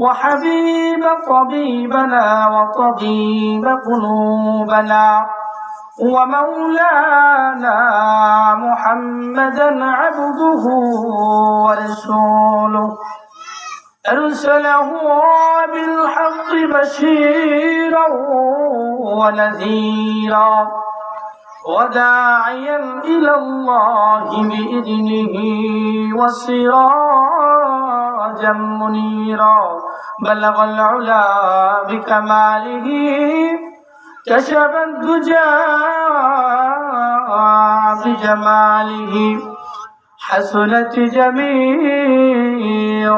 وحبيب طبيبنا وطبيب قلوبنا ومولانا محمدا عبده ورسوله. أرسله بالحق بشيرا ونذيرا وداعيا إلى الله بإذنه وسراجا. منيرا بلغ العلا بكماله. كشف الدجى بجماله. حسنت جميع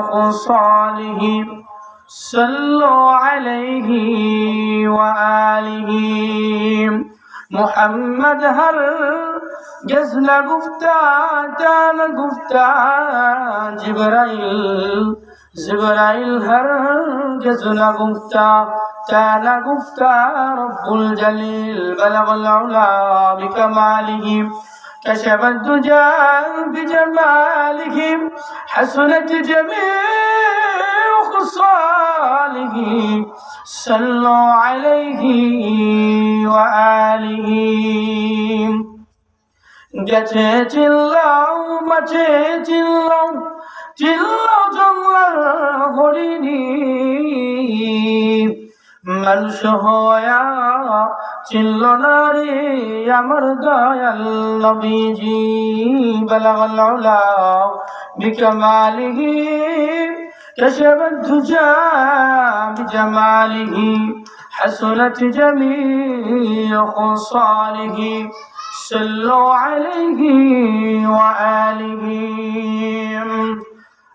خصاله. صلوا عليه وآله. محمد هر جزنا گفتا جانا گفتا جبرائل جبرائل هر جزنا گفتا جانا گفتا رب الجليل بلغ العلا بكمالهم كشف الدجا بجمالهم حسنت جميع خصاله صلوا عليه وآله গেছে চিল্লাও মাঝে চিল্লাও চিল্লাও জঙ্গল হরিণী মানুষ হয়া চিল্ল না রে আমার দয়াল নবীজি বলা বিকমালিহি كشف الدجى بجماله حسنت جميع خصاله صلوا عليه وآله.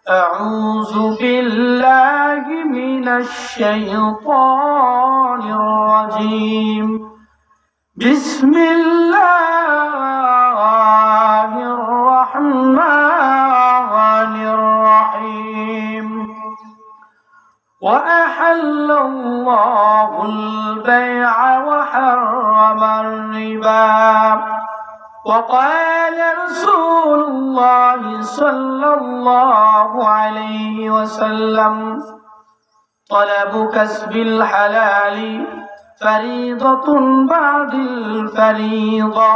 أعوذ بالله من الشيطان الرجيم. بسم الله الرحمن الرحيم. وأحل الله البيع وحرم الربا. وقال رسول الله صلى الله عليه وسلم طلب كسب الحلال فريضة بعد الفريضة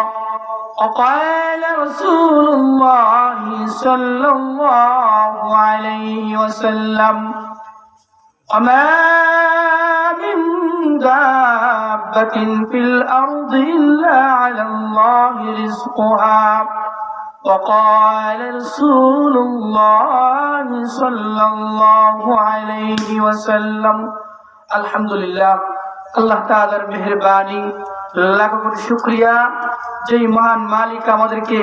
وقال رسول الله صلى الله عليه وسلم وما دابة في الأرض إلا على الله رزقها وقال رسول الله صلى الله عليه وسلم الحمد لله আল্লাহ তাআলার মেহেরবানি লাখ কোটি শুকরিয়া যেই মহান মালিক আমাদেরকে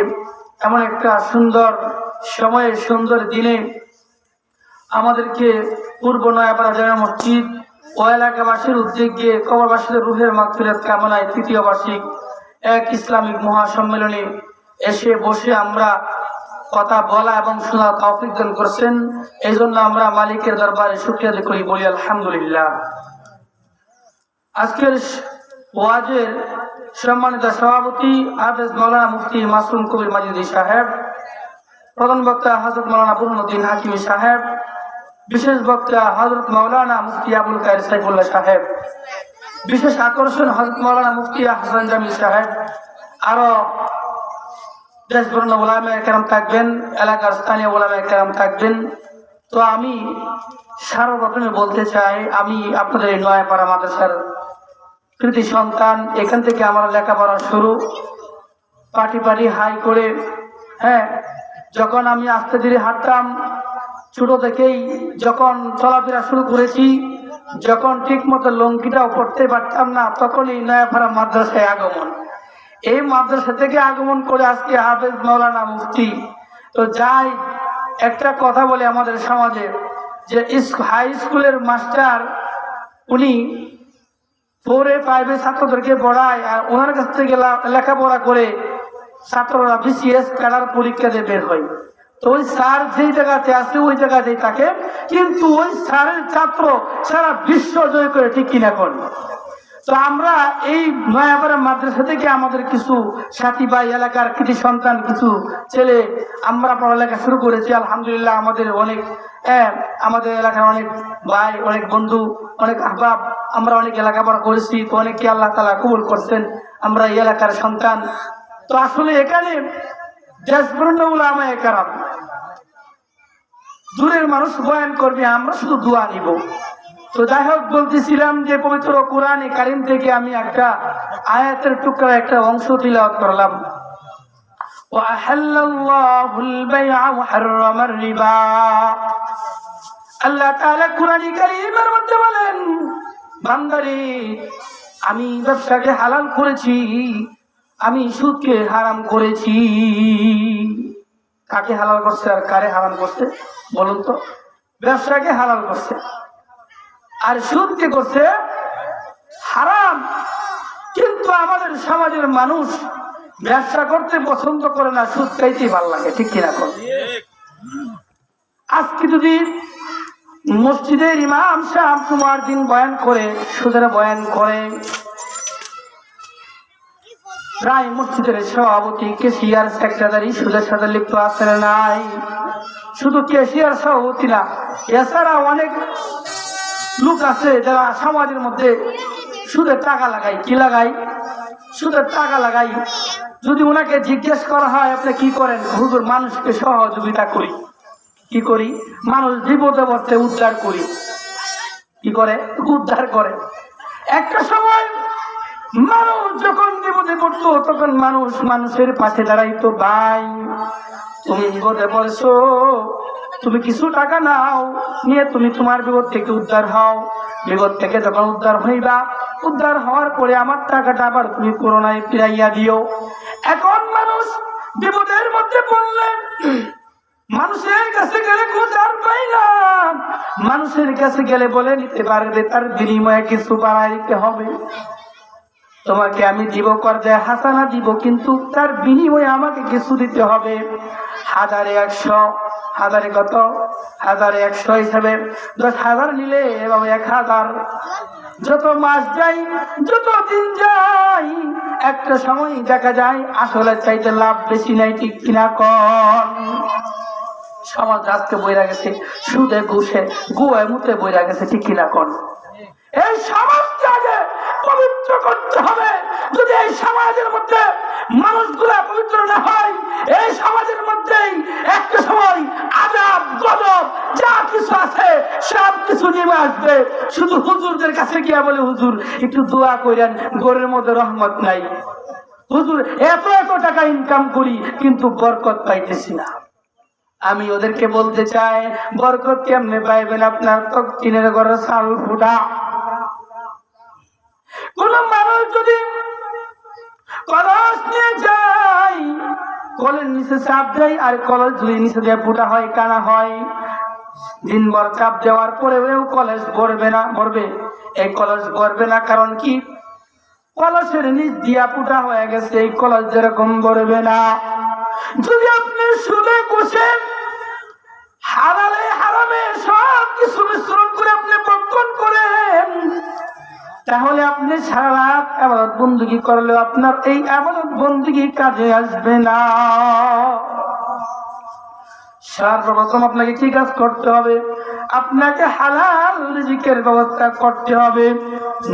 এমন একটা সুন্দর সময়ে সুন্দর দিনে আমাদেরকে পূর্ব নয়াপাড়া জামা মসজিদ ও এলাকাবাসীর উদ্যোগে কবরবাসীদের রুহের মাগফিরাত কামনায় তৃতীয় বার্ষিক এক ইসলামিক মহাসম্মেলনে এসে বসে আমরা কথা বলা এবং শোনা তৌফিক দান করছেন। এই জন্য আমরা মালিকের দরবারে শুক্রিয়া করি বলি আলহামদুলিল্লাহ। আজকের ওয়াজের সম্মানিত সভাপতি হাফেজ মৌলানা মুফতি মাসুম কবির মাজিদি সাহেব, প্রধান বক্তা হজরত মৌলানা বুরনুদ্দিন হাকিমি সাহেব বিশেষ বক্তা হজরত মৌলানা মুফতি আবুল কায়ের সাইফুল্লাহ সাহেব, বিশেষ আকর্ষণ হজরত মৌলানা মুফতি হাসান জামিল সাহেব, আরও দেশবর্ণ ওলামে কেরাম থাকবেন, এলাকার স্থানীয় ওলামে কেরাম থাকবেন। তো আমি সার্বপ্রথমে বলতে চাই, আমি আপনাদের এই নয়াপাড়া মাদ্রাসার কৃতি সন্তান, এখান থেকে আমার লেখাপড়া শুরু। পাটি পাটি হাই করে হ্যাঁ যখন আমি আস্তে ধীরে হাঁটতাম ছোট থেকেই যখন চলাফেরা শুরু করেছি, যখন ঠিক মতো লঙ্কিটাও পড়তে পারতাম না, তখনই নয়াপাড়া মাদ্রাসায় আগমন। এই মাদ্রাসা থেকে আগমন করে আজকে হাফেজ মৌলানা মুফতি। তো যাই, একটা কথা বলে আমাদের সমাজে, যে হাই স্কুলের মাস্টার, উনি ফোরে ফাইভে ছাত্রদেরকে পড়ায়, আর ওনার কাছ থেকে লেখাপড়া করে ছাত্ররা বিসিএস ক্যাডার পরীক্ষা দিয়ে বের হয়। তো ওই স্যার যেই জায়গাতে আছে ওই জায়গাতেই থাকে। কিন্তু ওই স্যারের ছাত্র সারা বিশ্ব জয় করে ঠিক কিনা করে তো আমরা এই নয়াপাড়া মাদ্রাসা থেকে আমাদের কিছু সাথী ভাই এলাকার কিছু সন্তান কিছু ছেলে আমরা পড়ালেখা শুরু করেছি। আলহামদুলিল্লাহ আমাদের অনেক হ্যাঁ, আমাদের এলাকার অনেক ভাই অনেক বন্ধু অনেক আহবাব আমরা অনেক লেখাপড়া করেছি। তো অনেককে আল্লাহ তালা কবুল করছেন আমরা এই এলাকার সন্তান। তো আসলে এখানে দেশবরণ্য আমায় কারাম দূরের মানুষ বয়ান করবে, আমরা শুধু দোয়া নিব। তো যাই হোক, বলতেছিলাম যে পবিত্র কোরআন কারিম থেকে আমি একটা আয়াতের টুকরা, একটা অংশ তিলাওয়াত করলাম। আমি ব্যবসাকে হালাল করেছি, আমি সুদকে হারাম করেছি। কাকে হালাল করছে আর কারে হারাম করছে, বলুন তো। ব্যবসাকে হালাল করছে, আর সুদকে করছে হারাম। কিন্তু আমাদের সমাজের মানুষ ব্যবসা করতে পছন্দ করে না, সুদ খাইতেই ভালো লাগে, ঠিক কিনা কর আজকে যদি মসজিদের ইমাম সাহেব তোমার দিন বয়ান করে, সুদের বয়ান করে প্রায় মসজিদের সভাপতি কেশিয়ার সেক্রেটারি সুদের সাথে লিপ্ত আছে না নাই। শুধু কেশিয়ার সভাপতি না, এছাড়া অনেক লোক আছে যারা সমাজের মধ্যে সুদের টাকা লাগাই কি লাগাই সুদের টাকা লাগাই যদি ওনাকে জিজ্ঞেস করা হয়, আপনি কি করেন? হুজুর, মানুষকে সহযোগিতা করি। কি করি? মানুষ বিপদে বসতে উদ্ধার করি। কি করে? উদ্ধার করে। একটা সময় মানুষ যখন বিপদে তখন মানুষ মানুষের পাশে দাঁড়াইতো, ভাই, তুমি বিপদে পড়ছো, তুমি কিছু টাকা নাও, নিয়ে তুমি তোমার বিপদ থেকে উদ্ধার হও। বিপদ থেকে যখন উদ্ধার হইবা, উদ্ধার হওয়ার পরে আমার টাকাটা আবার তুমি করোনায় ফিরাইয়া দিও। এখন মানুষ বিপদের মধ্যে পড়লে মানুষের কাছে গেলে কোথার পাই না। মানুষের কাছে গেলে বলে নিতে পারবে, তার বিনিময়ে কিছু বাড়াই দিতে হবে। তোমাকে আমি দিব করতে হাসানা দিব, কিন্তু তার বিনিময়ে আমাকে কিছু দিতে হবে। হাজারে একশো, হাজারে কত? হাজারে একশো হিসাবে দশ হাজার নিলে এভাবে এক হাজার। যত মাস যাই যত দিন যাই একটা সময় দেখা যায়, আসলে চাইতে লাভ বেশি নাই, ঠিক কিনা কন? সমাজ আজকে বইরা গেছে, সুদে ঘুষে গুয়ায় মুতে বইরা গেছে, ঠিক কিনা কন? এই সমাজকে আগে পবিত্র করতে হবে। যদি এই সমাজের মধ্যে মানুষগুলা পবিত্র না হয়, এই সমাজের মধ্যেই একটা সময় আজাব গজব, যা কিছু আছে, সব কিছু নেমে আসবে। শুধু হুজুরদের কাছে গিয়া বলে, হুজুর, একটু দোয়া করেন গোরের মধ্যে রহমত নাই। হুজুর এত এত টাকা ইনকাম করি, কিন্তু বরকত পাইতেছি না। আমি ওদেরকে বলতে চাই, বরকত কেমনে পাইবেন আপনার? তো টিনের ঘরে সাল ফুটা। কোন মানুষ যদি কলস নিয়ে যায় কলের নিচে চাপ দেয় আর কলস যদি নিচে দিয়ে ফুটা হয় কানা হয়, দিনভর চাপ দেওয়ার পরেও কলেজ ভরবে না ভরবে এই কলেজ ভরবে না, কারণ কি? কলসের নিচ দিয়া ফুটা হয়ে গেছে, এই কলস যেরকম ভরবে না। যদি আপনি শুনে কুশেন হারালে হারামে সব কিছু মিশ্রণ করে আপনি বক্ষণ করেন তাহলে আপনি সারা রাত আবাদত বন্দুকি করলে আপনার এই আবাদত বন্দুকি কাজে আসবে না। সর্বপ্রথম আপনাকে কি কাজ করতে হবে? আপনাকে হালাল রিজিকের ব্যবস্থা করতে হবে।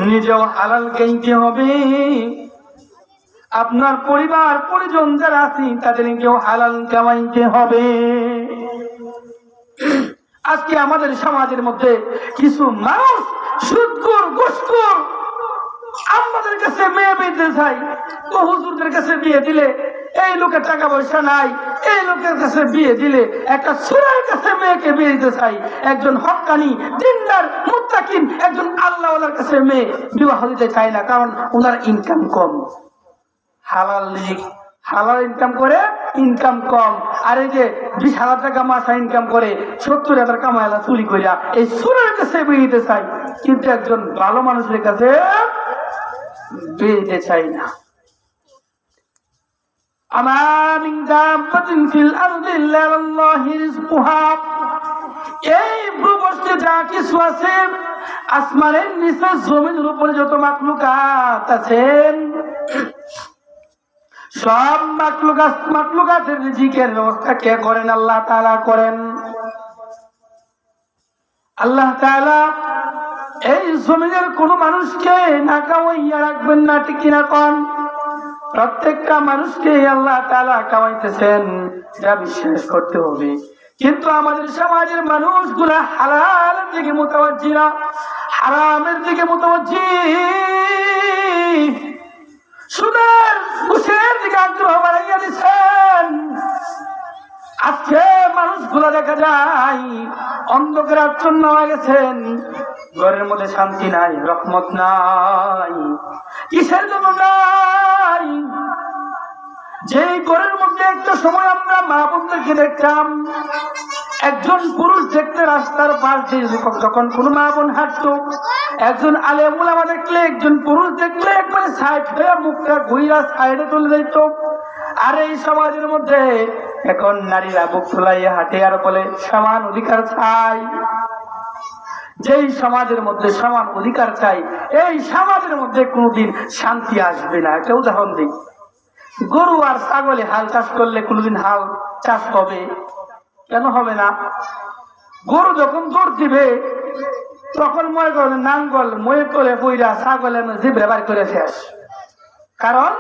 নিজেও হালাল কিনতে হবে। আপনার পরিবার, পরিজন যারা আছে তাদেরকেও হালাল কামাইতে হবে। আজকে আমাদের সমাজের মধ্যে কিছু মানুষ সুদকুর আমাদের কাছে মেয়ে চাই, ও হুজুরদের কাছে বিয়ে দিলে এই লোকের টাকা পয়সা নাই, এই লোকের কাছে বিয়ে দিলে একটা সুরের কাছে মেয়েকে বিয়ে দিতে চাই। একজন হকানি, দিনদার মুত্তাকিন একজন আল্লাহওয়ালার কাছে মেয়ে বিবাহ দিতে চায় না, কারণ ওনার ইনকাম কম। হালাল হালাল ইনকাম করে ইনকাম কম। আর এই যে বিশ হাজার টাকা মাসা ইনকাম করে, সত্তর হাজার কামায়লা চুরি করিয়া এই সুরের কাছে বেরিতে চাই কিন্তু একজন ভালো মানুষের কাছে বেরিতে চাই না। আমার এই প্রবস্তে যা কিছু আছে, আসমানের নিচে জমির উপরে যত মাকলুকাত আছেন সব মাকলুকাত মাকলুকাতের রিজিকের ব্যবস্থা কে করেন? আল্লাহ তাআলা করেন। আল্লাহ তাআলা এই জমিনের কোন মানুষকে না কামাইয়া রাখবেন না, ঠিক কিনা প্রত্যেকটা মানুষকে আল্লাহ তালা কামাইতেছেন এটা বিশ্বাস করতে হবে। কিন্তু আমাদের সমাজের মানুষগুলা হালালের দিকে মোতাবজি না হারামের দিকে মোতাবজি সুদের ঘুষের দিকে আগ্রহ বাড়াইয়া দিচ্ছেন আজকে মানুষগুলা দেখা যায় অন্ধকার আচ্ছন্ন হয়ে গেছেন। ঘরের মধ্যে শান্তি নাই, রহমত নাই। কিসের জন্য নাই? যে ঘরের মধ্যে একটা সময় আমরা মা বোনদেরকে দেখতাম, একজন পুরুষ দেখতে রাস্তার পাশ দিয়ে যখন- কোন মা বোন হাঁটতো একজন আলেমুলামা দেখলে, একজন পুরুষ দেখলে, একবারে সাইড হয়ে মুখটা ঘুইয়া সাইডে চলে যাইত। আর এই সমাজের মধ্যে এখন নারীরা বুক ফুলাইয়া হাঁটে আর বলে, সমান অধিকার চাই। যেই সমাজের মধ্যে সমান অধিকার চাই, এই সমাজের মধ্যে কোনোদিন শান্তি আসবে না। একটা উদাহরণ দিই। গরু আর ছাগলে হাল চাষ করলে কোনোদিন হাল চাষ হবে? কেন হবে না? গরু যখন দৌড় দিবে তখন মনে করে নাঙ্গল ময়ে করে বইরা ছাগলে জিবরে বার করে শেষ। কারণ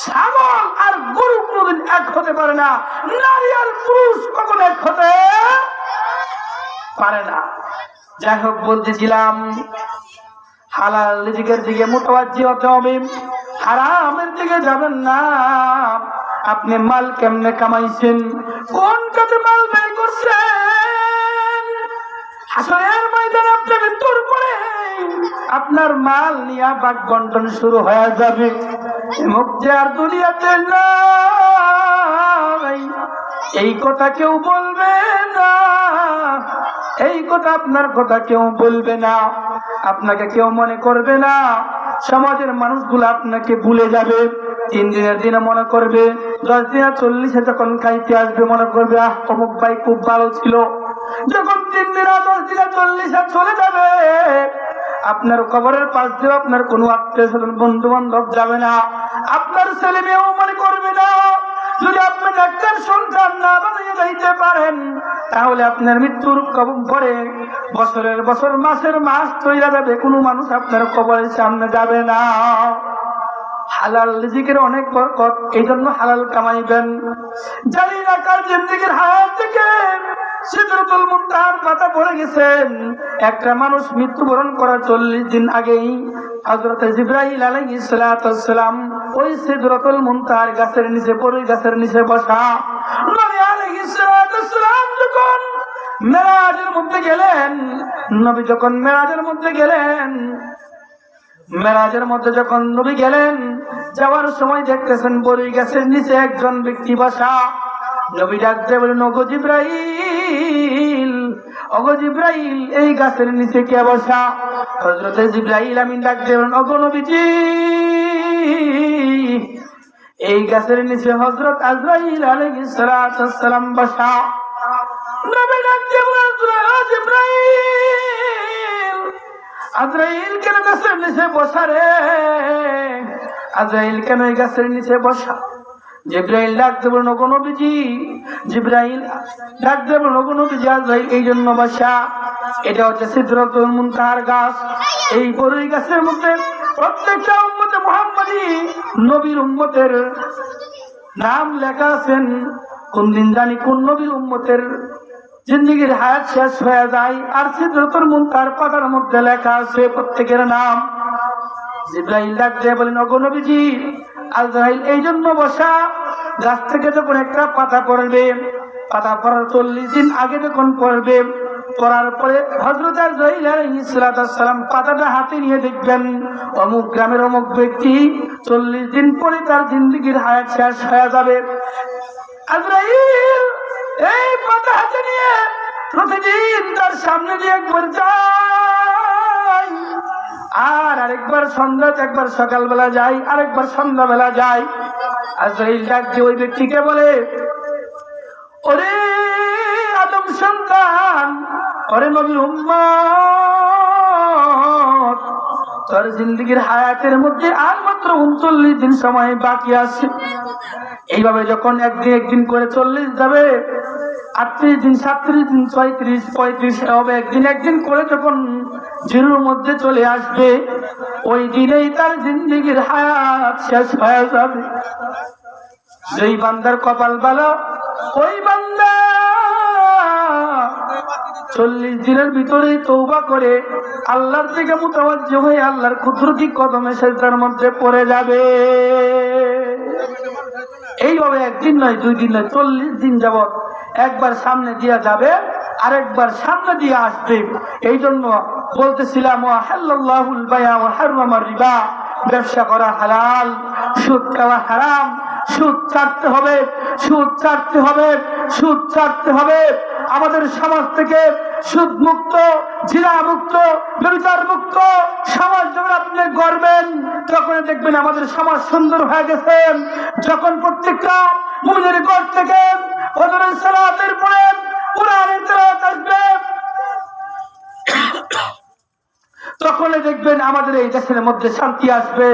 ছাগল আর গরু কোনোদিন এক হতে পারে না, নারী আর পুরুষ কখনো এক হতে পারে না। যাই হোক, বলতেছিলাম, হালাল রিজিকের দিকে মোটাবাজি হতে হবে, হারামের দিকে যাবেন না। আপনি মাল কেমনে কামাইছেন? কোন কাজে মাল ব্যয় করছেন? আপনাকে আপনার মাল নিয়ে বাক বন্টন শুরু হয়ে যাবে। যে আর দুনিয়াতে এই কথা কেউ বলবে না। এই কথা আপনার কথা কেউ বলবে না। আপনাকে কেউ মনে করবে না। সমাজের মানুষগুলো আপনাকে ভুলে যাবে। তিন দিনের দিনে মনে করবে। দশ দিনে চল্লিশে যখন খাইতে আসবে মনে করবে, আহ, অমুক ভাই খুব ভালো ছিল। যখন দিনে দশ দিনে চল্লিশে চলে যাবে। আপনার কবরের পাশ দিয়ে আপনার কোনো আত্মীয় স্বজন বন্ধু বান্ধব যাবে না। আপনার ছেলে মেয়েও মনে করবে না। যদি আপনি ডাক্তার সন্তান না বানিয়ে যাইতে পারেন, তাহলে আপনার মৃত্যুর কবর পরে বছরের বছর, মাসের মাস তৈরা যাবে। কোনো মানুষ আপনার কবরের সামনে যাবে না। হালাল রিজিকের অনেক বরকত এই জন্য হালাল কামাইবেন জানি না কার জিন্দিগির হাত থেকে সিদরতুল মুনতাহার পাতা পড়ে গেছেন। একটা মানুষ মৃত্যুবরণ করার চল্লিশ দিন আগেই হযরত জিব্রাইল আলাইহিস সালাম ওই সিদরতুল মুনতাহার গাছের নিচে পড়ে গাছের নিচে বসা নবী আলাইহিস সালাম যখন মেরাজের মধ্যে গেলেন, নবী যখন মেরাজের মধ্যে গেলেন মেরাজের মধ্যে যখন নবী গেলেন, যাওয়ার সময় দেখতেছেন বড়ি গাছের নিচে একজন ব্যক্তি বসা। নবী ডাকতে বলেন জিব্রাইল এই গাছের নিচে কে বসা? হজরতে জিব্রাইল আমি এই গাছের নিচে হজরত বসা নবী ডাকতে বলেন "ও জিব্রাইল আজরাইল কেন গাছের নিচে বসা রে? আজরাইল কেন গাছের নিচে বসা? জিব্রাইল ডাক বলুন কোন বিজি জিব্রাইল ডাকতে বলুন কোন বিজি আজরাইল এই জন্য বসা। এটা হচ্ছে সিদ্ধরতুল মুনতাহার গাছ। এই বড়ই গাছের মধ্যে প্রত্যেকটা উম্মতে মোহাম্মদী নবীর উম্মতের নাম লেখা আছেন। কোন দিন জানি কোন নবীর উম্মতের জিন্দগির হায়াত শেষ হয়ে যায়। আর সিদ্ধরতুল মুনতাহার পাতার মধ্যে লেখা আছে প্রত্যেকের নাম। এই জন্য বসা, গাছ থেকে যখন একটা পাতা পড়বে, পাতা পড়ার চল্লিশ দিন আগে যখন পড়বে পরে হজরত পাতাটা হাতে নিয়ে দেখবেন, অমুক গ্রামের অমুক ব্যক্তি চল্লিশ দিন পরে তার জিন্দগির হায়াত শেষ হয়ে যাবে। আজরাইল এই পাতা হাতে নিয়ে প্রতিদিন তার সামনে দিয়ে একবার যায় আর আরেকবার সন্ধ্যা একবার সকালবেলা যাই, আরেকবার সন্ধ্যাবেলা যাই। আজরাইল ডাক দিয়ে ওই ব্যক্তিকে বলে, ওরে আদম সন্তান, ওরে নবীর উম্মত, তোর জিন্দগির হায়াতের মধ্যে আর মাত্র উনচল্লিশ দিন সময় বাকি আছে। এইভাবে যখন একদিন একদিন করে চল্লিশ যাবে আটত্রিশ দিন, সাতত্রিশ দিন, ছয়ত্রিশ, পঁয়ত্রিশ হবে একদিন একদিন করে যখন জিরুর মধ্যে চলে আসবে, ওই দিনেই তার জিন্দগির হায়াত শেষ হয়ে যাবে। যেই বান্দার কপাল ভালো, ওই বান্দা চল্লিশ দিনের ভিতরে তৌবা করে আল্লাহর থেকে মোতাবাজ্য হয়ে আল্লাহর কুদরতি কদমে সেজদার মধ্যে পড়ে যাবে। এইভাবে একদিন নয়, দুই দিন নয়, চল্লিশ দিন যাবৎ একবার সামনে দিয়া যাবে, আরেকবার সামনে দিয়ে আসবে। এই জন্য বলতেছিলাম ও হাল্লাহুল ও রিবা। ব্যবসা করা হালাল, সুদ খাওয়া হারাম, সুদ ছাড়তে হবে, সুদ ছাড়তে হবে, সুদ ছাড়তে হবে। আমাদের সমাজ থেকে সুদ মুক্ত জিরা মুক্ত ব্যবচার মুক্ত সমাজ যখন আপনি গড়বেন তখন দেখবেন আমাদের সমাজ সুন্দর হয়ে গেছে। যখন প্রত্যেকটা মুমিনের ঘর থেকে ফজরের সালাতের পরে কোরআনের তেলাওয়াত আসবে। তখনই দেখবেন আমাদের এই দেশের মধ্যে শান্তি আসবে,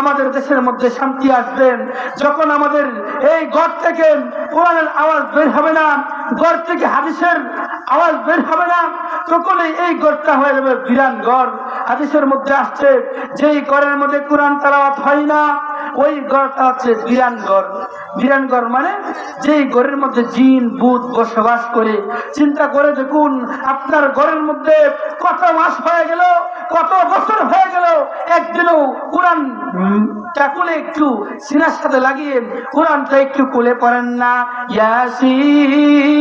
আমাদের দেশের মধ্যে শান্তি আসবেন যখন আমাদের এই ঘর থেকে কোরআনের আওয়াজ বের হবে না, ঘর থেকে হাদিসের আওয়াজ বের হবে না, তখনই এই ঘরটা হয়ে যাবে বিরান ঘর। হাদিসের মধ্যে আসছে, যেই ঘরের মধ্যে কোরআন তালাওয়াত হয় না ওই ঘরটা হচ্ছে বিরান ঘর। বিরান ঘর মানে যেই ঘরের মধ্যে জিন বুধ বসবাস করে। চিন্তা করে দেখুন, আপনার ঘরের মধ্যে কত মাস হয়ে গেল, কত বছর হয়ে গেল, একদিনও কোরআন চাকুলে একটু সিনার সাথে লাগিয়ে কোরআনটা একটু কুলে পড়েন না। ইয়াসিন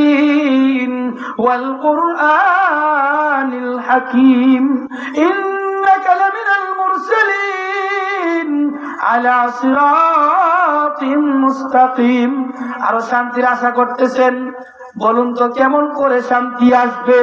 ওয়াল কুরআনিল হাকিম। ইন্নাকা লামিনাল মুরসালিন। আরও শান্তির আশা করতেছেন। বলুন তো কেমন করে শান্তি আসবে?